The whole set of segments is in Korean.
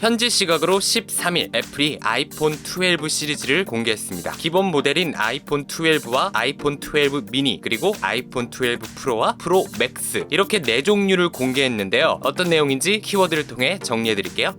현지 시각으로 13일 애플이 아이폰 12 시리즈를 공개했습니다. 기본 모델인 아이폰 12와 아이폰 12 미니 그리고 아이폰 12 프로와 프로 맥스 이렇게 네 종류를 공개했는데요. 어떤 내용인지 키워드를 통해 정리해 드릴게요.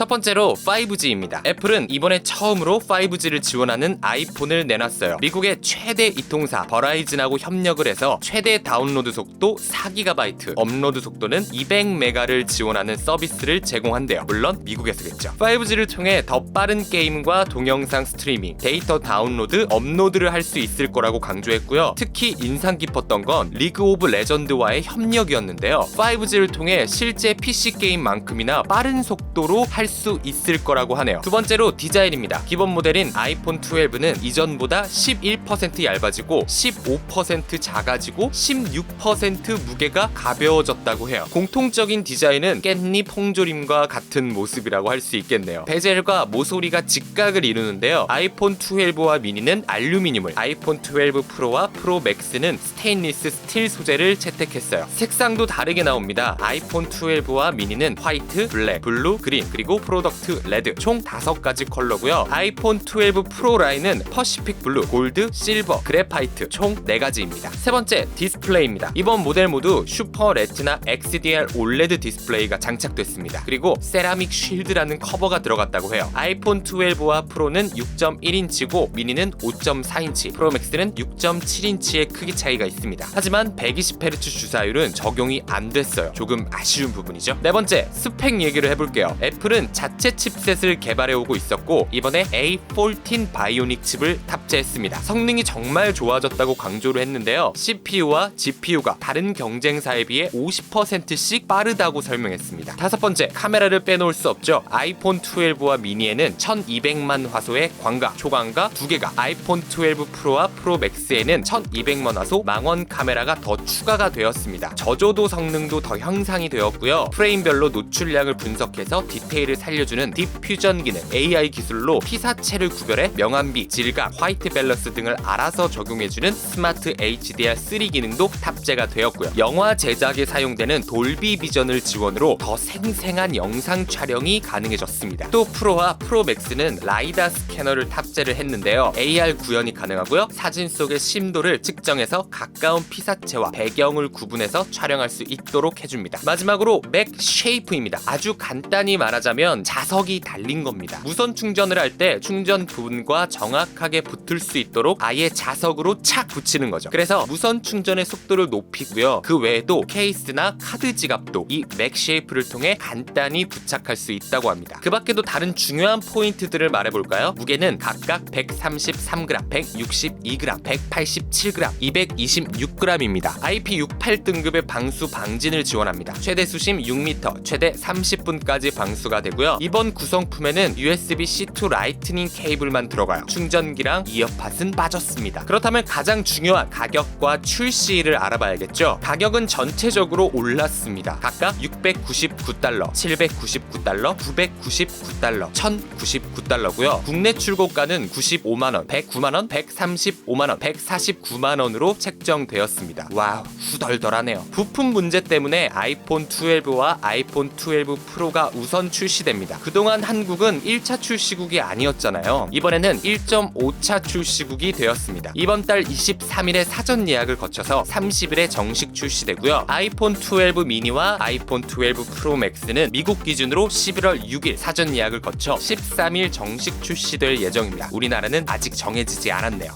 첫 번째로 5G입니다. 애플은 이번에 처음으로 5G를 지원하는 아이폰을 내놨어요. 미국의 최대 이통사 버라이즌하고 협력을 해서 최대 다운로드 속도 4GB, 업로드 속도는 200메가를 지원하는 서비스를 제공한대요. 물론 미국에서겠죠. 5G를 통해 더 빠른 게임과 동영상 스트리밍, 데이터 다운로드, 업로드를 할 수 있을 거라고 강조했고요. 특히 인상 깊었던 건 리그 오브 레전드와의 협력이었는데요. 5G를 통해 실제 PC 게임만큼이나 빠른 속도로 할수 있을 거라고 하네요. 두 번째로 디자인입니다. 기본 모델인 아이폰 12는 이전보다 11% 얇아지고 15% 작아지고 16% 무게가 가벼워졌다고 해요. 공통적인 디자인은 깻잎 홍조림과 같은 모습이라고 할 수 있겠네요. 베젤과 모서리가 직각을 이루는데요. 아이폰 12와 미니는 알루미늄을, 아이폰 12 프로와 프로 맥스는 스테인리스 스틸 소재를 채택했어요. 색상도 다르게 나옵니다. 아이폰 12와 미니는 화이트, 블랙, 블루, 그린, 그리고 프로덕트 레드 총 5가지 컬러고요. 아이폰 12 프로 라인은 퍼시픽 블루, 골드, 실버, 그래파이트 총 4가지입니다. 세 번째 디스플레이입니다. 이번 모델 모두 슈퍼 레티나 XDR OLED 디스플레이가 장착됐습니다. 그리고 세라믹 쉴드라는 커버가 들어갔다고 해요. 아이폰 12와 프로는 6.1인치고 미니는 5.4인치, 프로맥스는 6.7인치의 크기 차이가 있습니다. 하지만 120Hz 주사율은 적용이 안 됐어요. 조금 아쉬운 부분이죠. 네 번째 스펙 얘기를 해볼게요. 애플은 자체 칩셋을 개발해 오고 있었고 이번에 A14 바이오닉 칩을 탑재했습니다. 성능이 정말 좋아졌다고 강조를 했는데요. CPU와 GPU가 다른 경쟁사에 비해 50%씩 빠르다고 설명했습니다. 다섯 번째 카메라를 빼놓을 수 없죠. 아이폰 12와 미니에는 1200만 화소의 광각, 초광각 두 개가 아이폰 12 프로와 프로 맥스에는 1200만 화소 망원 카메라가 더 추가가 되었습니다. 저조도 성능도 더 향상이 되었고요. 프레임별로 노출량을 분석해서 디테일을 살려주는 딥퓨전 기능, AI 기술로 피사체를 구별해 명암비, 질감, 화이트 밸런스 등을 알아서 적용해주는 스마트 HDR3 기능도 탑재가 되었고요. 영화 제작에 사용되는 돌비 비전을 지원으로 더 생생한 영상 촬영이 가능해졌습니다. 또 프로와 프로 맥스는 라이다 스캐너를 탑재를 했는데요. AR 구현이 가능하고요. 사진 속의 심도를 측정해서 가까운 피사체와 배경을 구분해서 촬영할 수 있도록 해줍니다. 마지막으로 맥 쉐이프입니다. 아주 간단히 말하자면 자석이 달린 겁니다. 무선 충전을 할 때 충전 부분과 정확하게 붙을 수 있도록 아예 자석으로 착 붙이는 거죠. 그래서 무선 충전의 속도를 높이고요. 그 외에도 케이스나 카드 지갑도 이 맥 쉐이프를 통해 간단히 부착할 수 있다고 합니다. 그 밖에도 다른 중요한 포인트들을 말해볼까요? 무게는 각각 133g, 162g, 187g, 226g입니다. IP68 등급의 방수 방진을 지원합니다. 최대 수심 6m, 최대 30분까지 방수가 되고 요. 이번 구성품에는 USB-C to 라이트닝 케이블만 들어가요. 충전기랑 이어팟은 빠졌습니다. 그렇다면 가장 중요한 가격과 출시일을 알아봐야겠죠. 가격은 전체적으로 올랐습니다. 각각 699달러, 799달러, 999달러, 1099달러고요. 국내 출고가는 95만원, 109만원, 135만원, 149만원으로 책정되었습니다. 와우, 후덜덜하네요. 부품 문제 때문에 아이폰 12와 아이폰 12 프로가 우선 출시됩니다. 그동안 한국은 1차 출시국이 아니었잖아요. 이번에는 1.5차 출시국이 되었습니다. 이번 달 23일에 사전 예약을 거쳐서 30일에 정식 출시되고요. 아이폰 12 미니와 아이폰 12 프로 맥스는 미국 기준으로 11월 6일 사전 예약을 거쳐 13일 정식 출시될 예정입니다. 우리나라는 아직 정해지지 않았네요.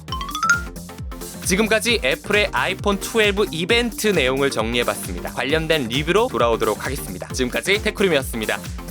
지금까지 애플의 아이폰 12 이벤트 내용을 정리해봤습니다. 관련된 리뷰로 돌아오도록 하겠습니다. 지금까지 테크룸이었습니다.